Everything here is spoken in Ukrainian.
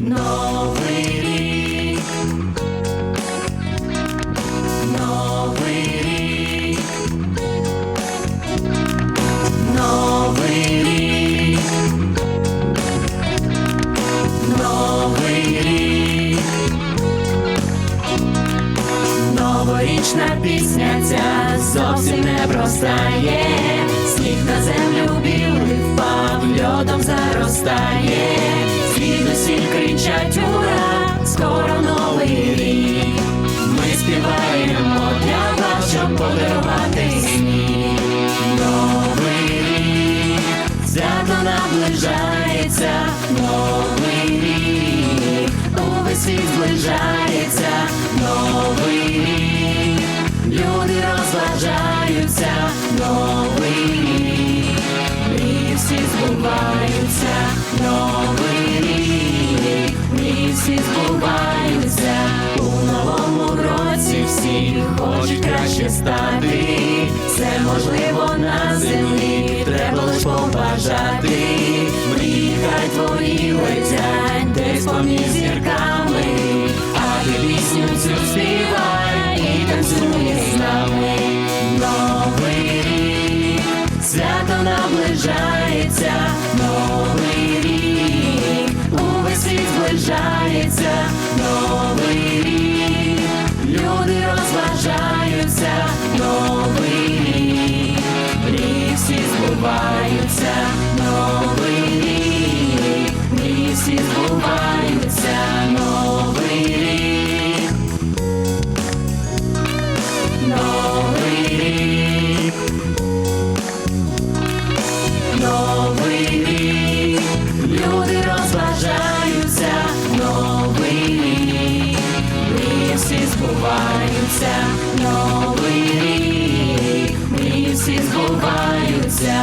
Новий рік. Новий рік. Новий рік. Новий рік. Новорічна пісня ця зовсім не простає. Сніг на землю білий впав, льодом заростає. Звідусіль кричать ура, скоро новий рік. Ми співаємо для вас, щоб подарувати сніг. Новий рік, свято наближається, новий рік, увесь світ зближається, новий рік, люди розважаються, новий рік, мрії всі збуваються, новий всі збуваються, у новому році всі хочуть краще стати, все можливо на землі, треба лиш побажати, мрії хай твої летять десь поміж зірками, а ти пісню цю співай і танцюй з нами. Новий рік, свято наближається, мрії збуваються, новий рік, мрії всі збуваються.